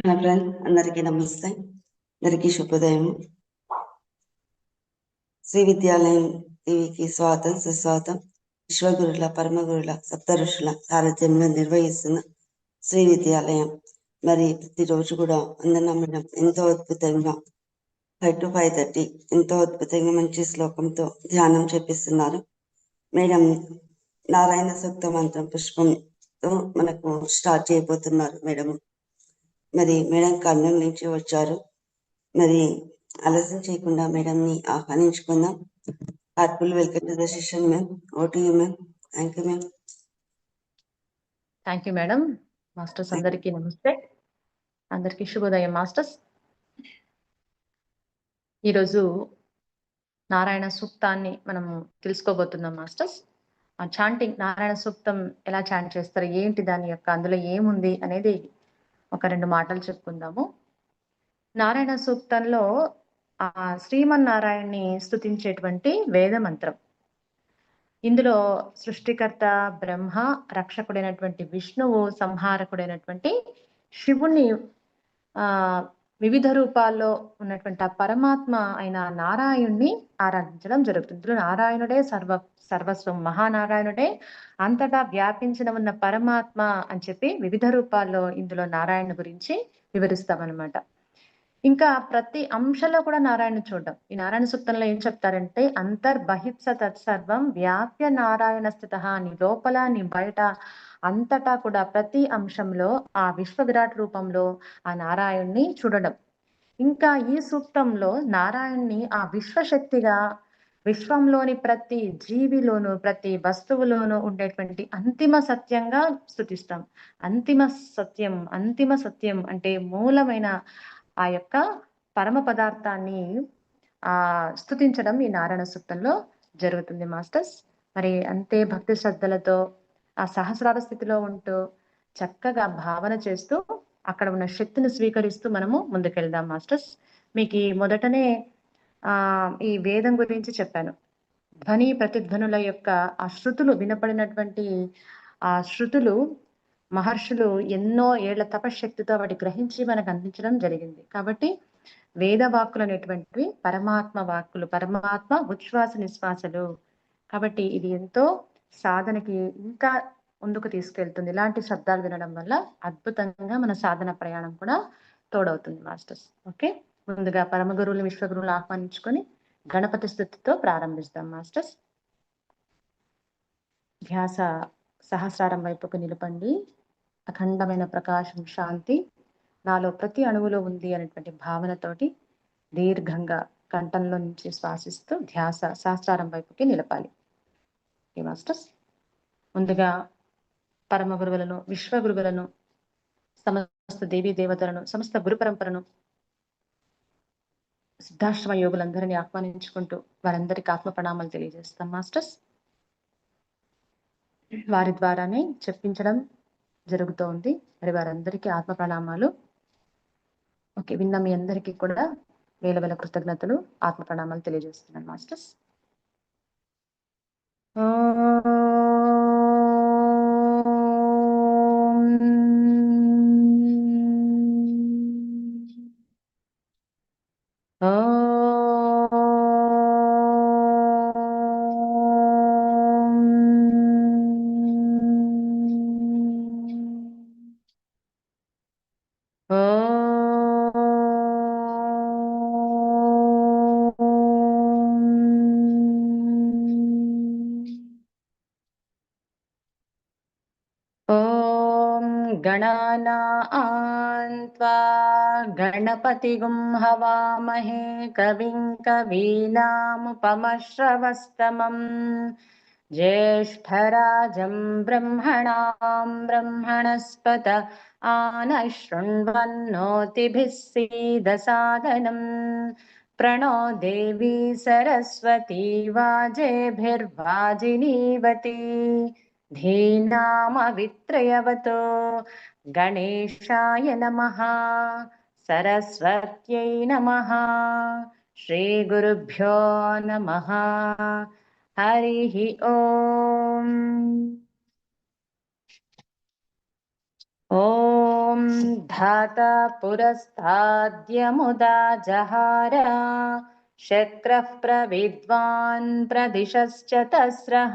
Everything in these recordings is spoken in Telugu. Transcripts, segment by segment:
ఫ్రెండ్ అందరికీ నమస్తే. అందరికీ శుభోదయం. శ్రీ విద్యాలయం టీవీకి స్వాగతం సుస్వాగతం. విశ్వగురుల పరమగురుల సప్త ఋషుల సారథ్యంలో నిర్వహిస్తున్న శ్రీ విద్యాలయం. మరి ప్రతిరోజు కూడా అందరం మేడం ఎంతో అద్భుతంగా ఫైవ్ టు ఫైవ్ థర్టీ ఎంతో అద్భుతంగా మంచి శ్లోకంతో ధ్యానం చేపిస్తున్నారు. మేడం నారాయణ సూక్త మంత్రం పుష్పంతో మనకు స్టార్ట్ చేయబోతున్నారు మేడం మరి మేడం కర్నూలు నుంచి వచ్చారు. మరి ఆలస్యం చేయకుండా మేడం ని ఆహ్వానించుకుందాం. Heartful welcome to the session ma'am over to you ma'am thank you ma'am. Thank you madam. Masters అందరికీ నమస్తే. అందరికీ శుభోదయం మాస్టర్స్. ఈరోజు నారాయణ సూక్తాన్ని మనం తెలుసుకోబోతున్నాం మాస్టర్స్. ఆ చాంటింగ్ నారాయణ సూక్తం ఎలా చాంట్ చేస్తారు? ఏంటి దాని యొక్క అందులో ఏముంది అనేది ఒక రెండు మాటలు చెప్పుకుందాము. నారాయణ సూక్తంలో ఆ శ్రీమన్నారాయణ్ణి స్తుతించేటువంటి వేద మంత్రం ఇందులో సృష్టికర్త బ్రహ్మ రక్షకుడైనటువంటి విష్ణువు సంహారకుడైనటువంటి శివుణ్ణి ఆ వివిధ రూపాల్లో ఉన్నటువంటి ఆ పరమాత్మ అయిన నారాయణ్ణి ఆరాధించడం జరుగుతుంది. నారాయణుడే సర్వ సర్వస్వం మహానారాయణుడే. అంతటా వ్యాపించిన ఉన్న పరమాత్మ అని చెప్పి వివిధ రూపాల్లో ఇందులో నారాయణ గురించి వివరిస్తామన్నమాట. ఇంకా ప్రతి అంశంలో కూడా నారాయణ చూడడం. ఈ నారాయణ సూక్తంలో ఏం చెప్తారంటే అంతర్బహిప్స తత్సర్వం వ్యాప్య నారాయణ స్థిత నీ లోపల నీ బయట అంతటా కూడా ప్రతి అంశంలో ఆ విశ్వ విరాట్ రూపంలో ఆ నారాయణ్ణి చూడడం. ఇంకా ఈ సూక్తంలో నారాయణ్ణి ఆ విశ్వశక్తిగా విశ్వంలోని ప్రతి జీవిలోను ప్రతి వస్తువులోను ఉండేటువంటి అంతిమ సత్యంగా స్థుతిస్తాం అంతిమ సత్యం అంతిమ సత్యం అంటే మూలమైన ఆ యొక్క పరమ పదార్థాన్ని ఆ స్థుతించడం ఈ నారాయణ సూక్తంలో జరుగుతుంది మాస్టర్స్. మరి అంతే భక్తి శ్రద్ధలతో ఆ సహస్రార స్థితిలో ఉంటూ చక్కగా భావన చేస్తూ అక్కడ ఉన్న శక్తిని స్వీకరిస్తూ మనము ముందుకెళ్దాం మాస్టర్స్. మీకు ఈ మొదటనే ఆ ఈ వేదం గురించి చెప్పాను. ధ్వని ప్రతిధ్వనుల యొక్క ఆ శృతులు వినపడినటువంటి ఆ శృతులు మహర్షులు ఎన్నో ఏళ్ళ తపశక్తితో వాటి గ్రహించి మనకు అందించడం జరిగింది. కాబట్టి వేద వాక్కులు అనేటువంటివి పరమాత్మ వాక్కులు పరమాత్మ ఉచ్ఛ్వాస నిశ్వాసలు. కాబట్టి ఇది ఎంతో సాధనకి ఇంకా ముందుకు తీసుకెళ్తుంది. ఇలాంటి శబ్దాలు వినడం వల్ల అద్భుతంగా మన సాధన ప్రయాణం కూడా తోడవుతుంది మాస్టర్స్. ఓకే? ముందుగా పరమ గురువులు విశ్వగురువులు ఆహ్వానించుకొని గణపతి స్థుతితో ప్రారంభిస్తాం మాస్టర్స్. ధ్యాస సహస్రారం వైపుకు నిలపండి. అఖండమైన ప్రకాశం శాంతి నాలో ప్రతి అణువులో ఉంది అనేటువంటి భావనతోటి దీర్ఘంగా కంఠంలో నుంచి శ్వాసిస్తూ ధ్యాస సహస్రారం వైపుకి నిలపాలి. ఈ మాస్టర్స్ ముందుగా పరమ గురువులను విశ్వ గురువులను సమస్త దేవీ దేవతలను సమస్త గురు పరంపరను సిద్ధాశ్రమ యోగులందరినీ ఆహ్వానించుకుంటూ వారందరికీ ఆత్మ ప్రణామాలు తెలియజేస్తాం మాస్టర్స్. వారి ద్వారానే చెప్పించడం జరుగుతోంది మరి వారందరికీ ఆత్మ ప్రణామాలు. ఓకే విన్న మీ అందరికీ కూడా వేల వేల కృతజ్ఞతలు ఆత్మ ప్రణామాలు తెలియజేస్తున్నాను మాస్టర్స్. 嗯嗯 गणानान्त्वा गणपतिगुं हवामहे कविं कवीनामुपमश्रवस्तमम्। ज्येष्ठराजं ब्रह्मणां ब्रह्मणस्पत आनः शृण्वन्नोतिभिः सीदसादनम्। प्रणो देवी सरस्वती वाजेभिर्वाजिनीवती धीनामवित्रयवतो गणेशाय नमः सरस्वत्यै नमः श्रीगुरुभ्यो नमः हरिः ॐ ॐ धाता पुरस्ताद्यमुदा जहार शक्रः प्रविद्वान् प्रदिशश्च तस्रः,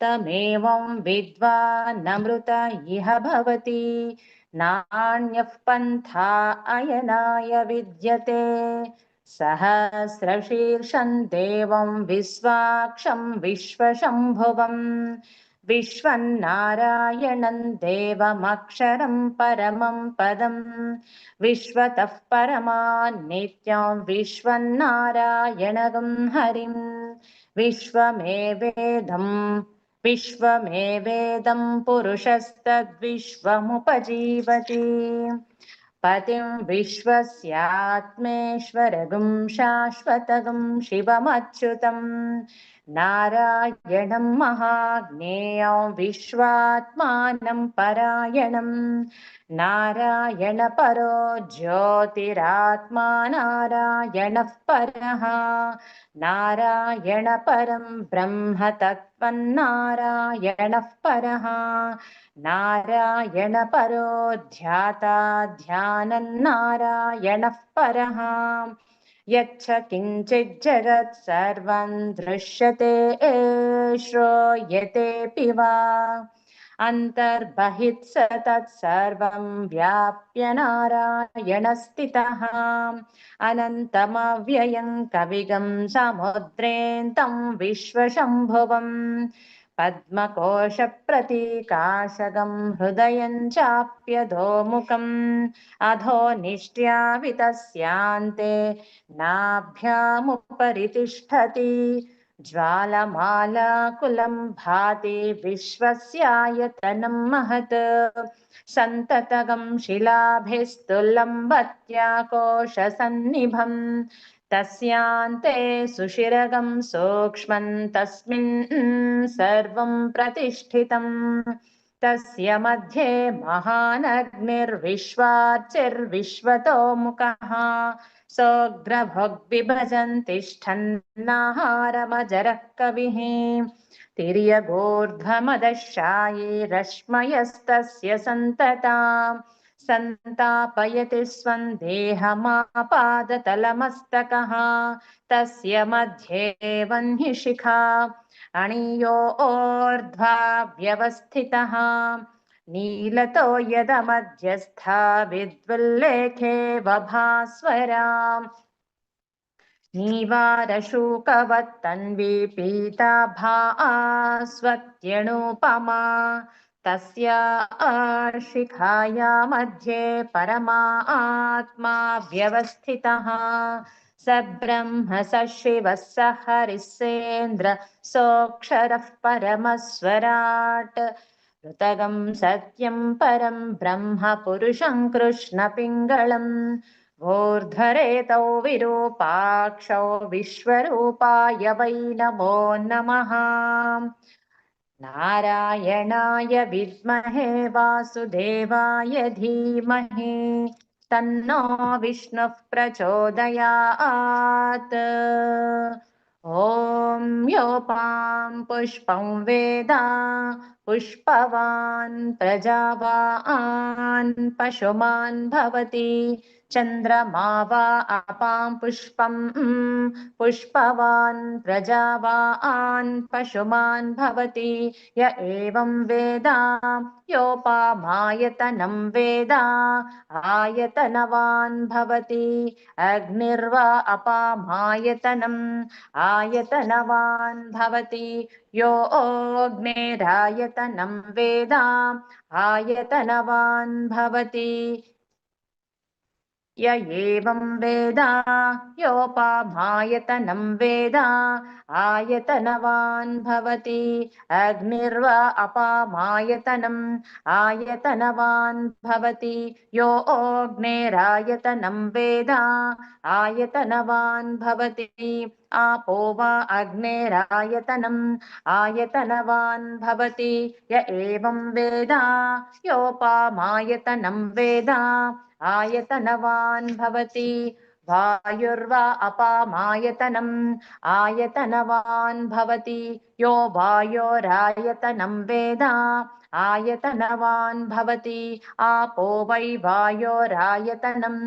तमेवं विद्वानमृत इह भवति। नान्यः पन्था अयनाय विद्यते। सहस्रशीर्षं देवं विश्वाक्षं विश्वशम्भुवम्। विश्वन्नारायणं देवमक्षरं परमं पदं विश्वतः परमान्नित्यं विश्वन्नारायणगं हरिं विश्वमेवेदं विश्वमेवेदं पुरुषस्तद्विश्वमुपजीवति। पतिं विश्वस्यात्मेश्वरगुं शाश्वतगुं शिवमच्युतं नारायणं महाज्ञेयं विश्वात्मानं परायणं। नारायणपरो ज्योतिरात्मा नारायणः परः नारायणपरं ब्रह्म तत्त्वन्नारायणः परः नारायणपरो ध्याता ध्यानन्नारायणः परः यच्च किञ्चित् जगत् सर्वं दृश्यते श्रूयतेऽपि वा। अन्तर्बहिः स तत्सर्वं व्याप्य नारायणस्थितः। अनन्तमव्ययं कविगं समुद्रेन्तं विश्वशम्भुवम् पद्मकोशप्रतीकाशगं हृदयं चाप्यधोमुखम् अधो निष्ट्यावितस्यान्ते नाभ्यामुपरि तिष्ठति ज्वालमालाकुलं भाति विश्वस्यायतनं महत् सन्ततगं शिलाभिस्तुलम्बत्याकोशसन्निभम् तस्यान्ते सुशिरगं सूक्ष्मं तस्मिन् सर्वं प्रतिष्ठितम् तस्य मध्ये महानग्निर्विश्वार्चिर्विश्वतोमुखः। सोऽग्रभोग्विभजन् तिष्ठन्नाहारमजरः कविः तिर्यगोर्ध्वमदशायी रश्मयस्तस्य सन्तता। सन्तापयति स्वं देहमापादतलमस्तकः। तस्य मध्ये वह्निशिखा अणियोर्ध्वा व्यवस्थितः। नीलतो यदमध्यस्था विद्वल्लेखे वभास्वरा। नीवारशूकवत्तन्वी पीताभास्वत्यणुपमा तस्या मध्ये परमात्मा व्यवस्थितः। स ब्रह्म, स शिवः, स हरिस्सेन्द्र सोऽक्षरः परमस्वराट्। ऋतगं सत्यं परं ब्रह्म, पुरुषं कृष्णपिङ्गळम् ऊर्ध्वरेतौ विरूपाक्षौ विश्वरूपाय वै नमो नमः। नारायणाय विद्महे वासुदेवाय धीमहि, तन्नो विष्णुः प्रचोदयात्। ॐ योपां पुष्पं वेद, पुष्पवान् प्रजावान् पशुमान् भवति। चन्द्रमा वा अपां पुष्पं पुष्पवान् प्रजावान् पशुमान् भवति। य एवं वेद योपामायतनं वेद, आयतनवान् भवति। अग्निर्वा अपामायतनम् आयतनवान् भवति। यो अग्नेरायतनं वेद, आयतनवान् भवति। य एवं वेद योपामायतनं वेद आयतनवान् भवति अग्निर्वा अपामायतनम् आयतनवान् भवति यो अग्नेरायतनं वेद आयतनवान् भवति आपो वा अग्नेरायतनम् आयतनवान् भवति य एवं वेद योपामायतनं वेद आयतनवान् भवति वायुर्वा अपामायतनम् आयतनवान् भवति यो वायोरायतनं वेद आयतनवान् भवति आपो वै वायोरायतनम्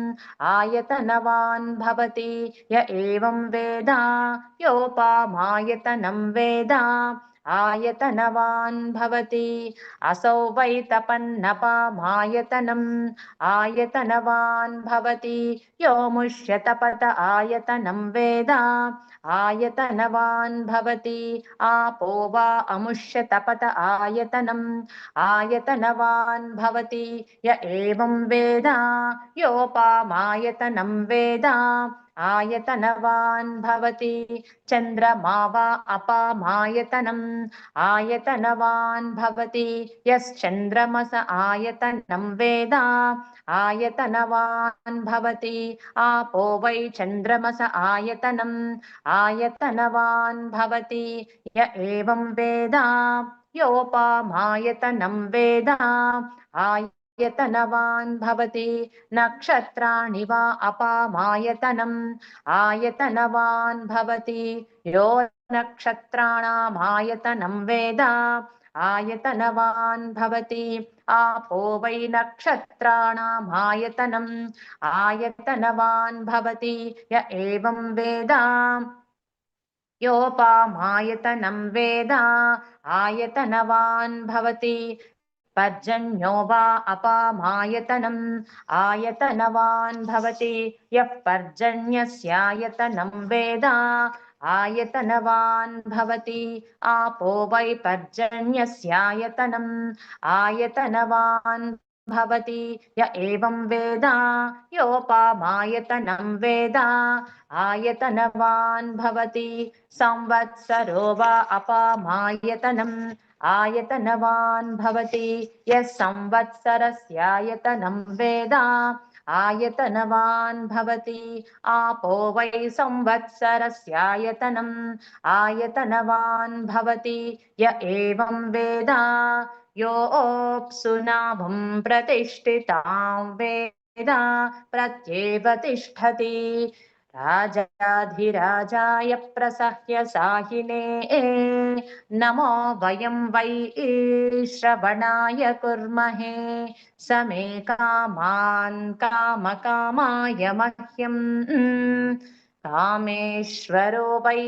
आयतनवान् भवति य एवं वेद योपामायतनं वेद आयतनवान् भवति। असौ वै तपन्नपामायतनम् आयतनवान् भवति। यो मुष्यतपत आयतनं वेद आयतनवान् भवति। आपो वा अमुष्यतपत आयतनम् आयतनवान् भवति। य एवं वेद। योपामायतनं वेद आयतनवान् भवति। चन्द्रमा वा अपामायतनम् आयतनवान् भवति। यश्चन्द्रमस आयतनं वेद आयतनवान् भवति। आपो वै चन्द्रमस आयतनम् आयतनवान् भवति। य एवं वेद योपामायतनं वेद आयतनवान् भवति नक्षत्राणि वा अपामायतनम्। आयतनवान् भवति यो नक्षत्राणामायतनं वेद। आयतनवान् भवति आपो वै नक्षत्राणामायतनम् आयतनवान् भवति य एवं वेद। योपामायतनं वेद। आयतनवान् भवति पर्जन्यो वा अपामायतनम् आयतनवान् भवति यः पर्जन्यस्यायतनं वेद आयतनवान् भवति आपो वै पर्जन्यस्यायतनम् आयतनवान् भवति य एवं वेद योपामायतनं वेद आयतनवान् भवति संवत्सरो वा अपामायतनम् आयतनवान् भवति। यः संवत्सरस्यायतनं वेद, आयतनवान् भवति। आपो वै संवत्सरस्यायतनम् आयतनवान् भवति। य एवं वेद, योऽप्सुनाभं प्रतिष्ठितां वेद प्रत्येव तिष्ठति। राजाधिराजाय प्रसह्य साहिने। नमो वयं वै श्रवणाय कुर्महे। समे कामान् कामकामाय मह्यम् कामेश्वरो वै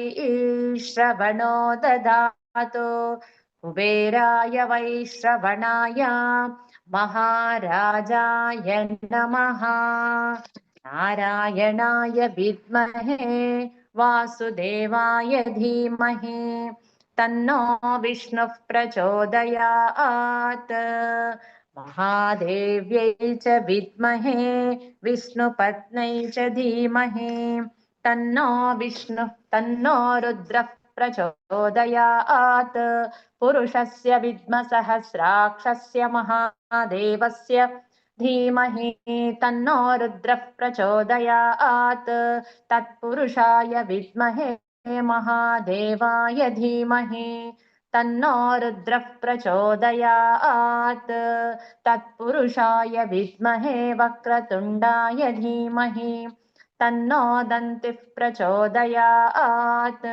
श्रवणो ददातु। कुबेराय वै श्रवणाय। महाराजाय नमः। नारायणाय विद्महे वासुदेवाय धीमहि तन्नो विष्णुः प्रचोदयात्। महादेव्यै च विद्महे विष्णुपत्न्यै च धीमहि तन्नो विष्णुः तन्नो रुद्रः प्रचोदयात्। पुरुषस्य विद्मसहस्राक्षस्य महादेवस्य धीमहि तन्नो रुद्रः प्रचोदयात्। तत्पुरुषाय विद्महे महादेवाय धीमहि तन्नो रुद्रः प्रचोदयात्। तत्पुरुषाय विद्महे वक्रतुण्डाय धीमहि तन्नो दन्तिः प्रचोदयात्।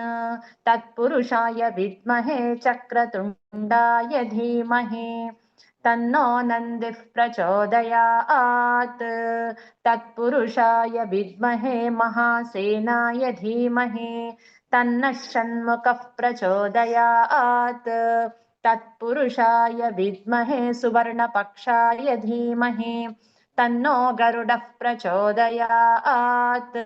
तत्पुरुषाय विद्महे चक्रतुण्डाय धीमहि तन्नो नन्दिः प्रचोदयात्। तत्पुरुषाय विद्महे महासेनाय धीमहि तन्नः षण्मुखः प्रचोदयात्। तत्पुरुषाय विद्महे सुवर्णपक्षाय धीमहि तन्नो गरुडः प्रचोदयात्।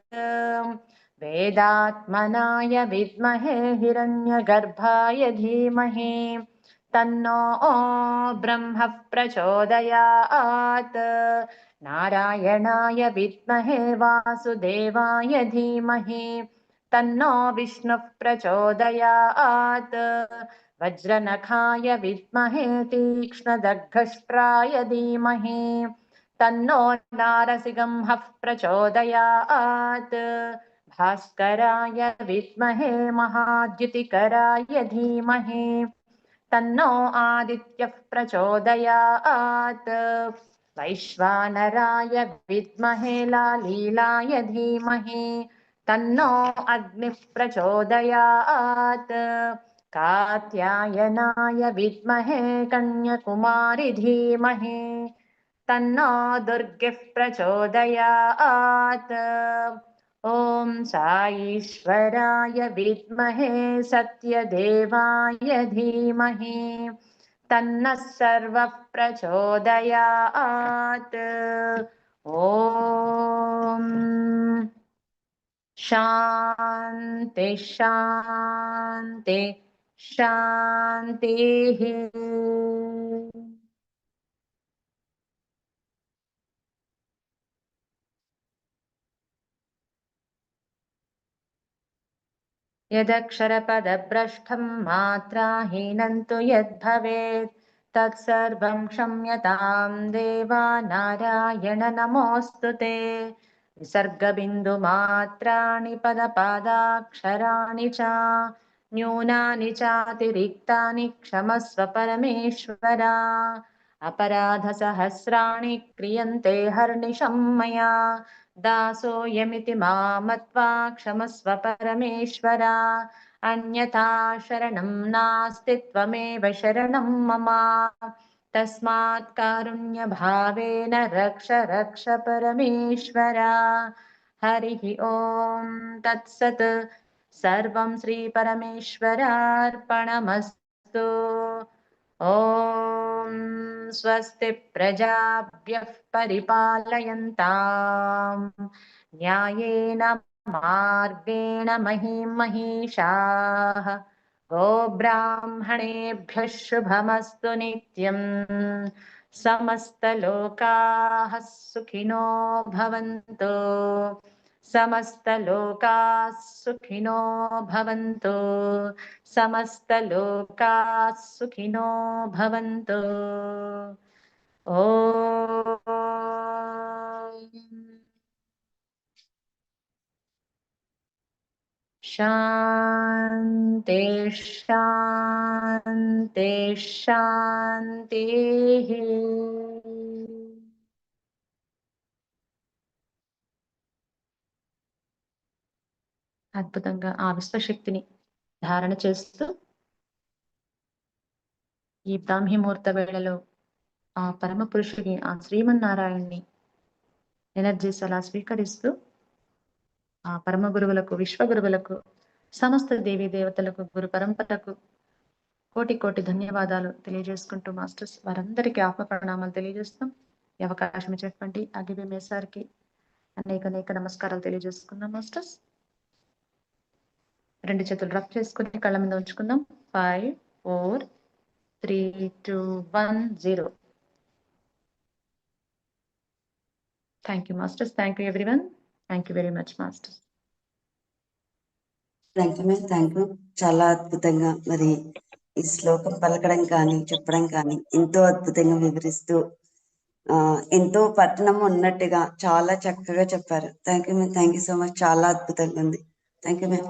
वेदात्मनाय विद्महे हिरण्यगर्भाय धीमहि तन्नो ब्रह्मः प्रचोदयात्। नारायणाय विद्महे वासुदेवाय धीमहि तन्नो विष्णुः प्रचोदयात्। वज्रनखाय विद्महे तीक्ष्णदर्घष्ट्राय धीमहि तन्नो नारसिंहः प्रचोदयात्। भास्कराय विद्महे महाद्युतिकराय धीमहि तन्नो आदित्यः प्रचोदयात्। वैश्वानराय विद्महे लालीलाय धीमहि, तन्नो अग्निः प्रचोदयात्। कात्यायनाय विद्महे कन्यकुमारि धीमहि, तन्नो दुर्गिः प्रचोदयात्। ॐ साईश्वराय विद्महे सत्यदेवाय धीमहि। तन्नः सर्वः प्रचोदयात्। ॐ शान्ति शान्ति शान्तिः यदक्षरपदभ्रष्टं मात्राहीनं तु यद्भवेत् तत्सर्वं क्षम्यतां देवा नारायण नमोऽस्तु ते। विसर्गबिन्दुमात्राणि पदपादाक्षराणि च न्यूनानि चातिरिक्तानि क्षमस्व परमेश्वरा। अपराधसहस्राणि क्रियन्ते हर्निशं मया दासोऽयमिति मामत्वा क्षमस्व परमेश्वरा। अन्यथा शरणं नास्ति त्वमेव शरणं मम। तस्मात् कारुण्यभावेन रक्ष रक्ष परमेश्वरा। हरिः ॐ तत्सत्। सर्वं श्रीपरमेश्वरार्पणमस्तु ॐ स्वस्ति प्रजाभ्यः परिपालयन्ताम् न्यायेन मार्गेण महीं महिषाः गोब्राह्मणेभ्यः शुभमस्तु नित्यम् समस्तलोकाः सुखिनो भवन्तु समस्तलोकाः सुखिनो भवन्तु। समस्तलोकाः सुखिनो भवन्तु शान्ति शान्ति शान्तिः। అద్భుతంగా ఆ విశ్వశక్తిని ధారణ చేస్తూ ఈ బ్రాహ్మీముహూర్త వేళలో ఆ పరమ పురుషుని ఆ శ్రీమన్నారాయణ్ణి ఎనర్జీస్ అలా స్వీకరిస్తూ ఆ పరమ గురువులకు విశ్వగురువులకు సమస్త దేవీ దేవతలకు గురు పరంపరకు కోటి కోటి ధన్యవాదాలు తెలియజేసుకుంటూ మాస్టర్స్ వారందరికీ ఆత్మ ప్రణామాలు తెలియజేస్తాం. ఈ అవకాశం ఇచ్చినటువంటి అగిబి మేసార్కి అనేక అనేక నమస్కారాలు తెలియజేసుకుందాం మాస్టర్స్. రెండు చేతులు డ్రప్ చేసుకుని కళ్ళ మీద ఉంచుకుందాం. Five four three two one zero thank you masters thank you everyone thank you very much masters thank you ma'am thank you చాలా అద్భుతంగా మరి ఈ శ్లోకం పలకడం కానీ చెప్పడం కానీ ఎంతో అద్భుతంగా వివరిస్తూ ఆ ఎంతో పట్టణం ఉన్నట్టుగా చాలా చక్కగా చెప్పారు. Thank you ma'am thank you so much చాలా అద్భుతంగా ఉంది. Thank you ma'am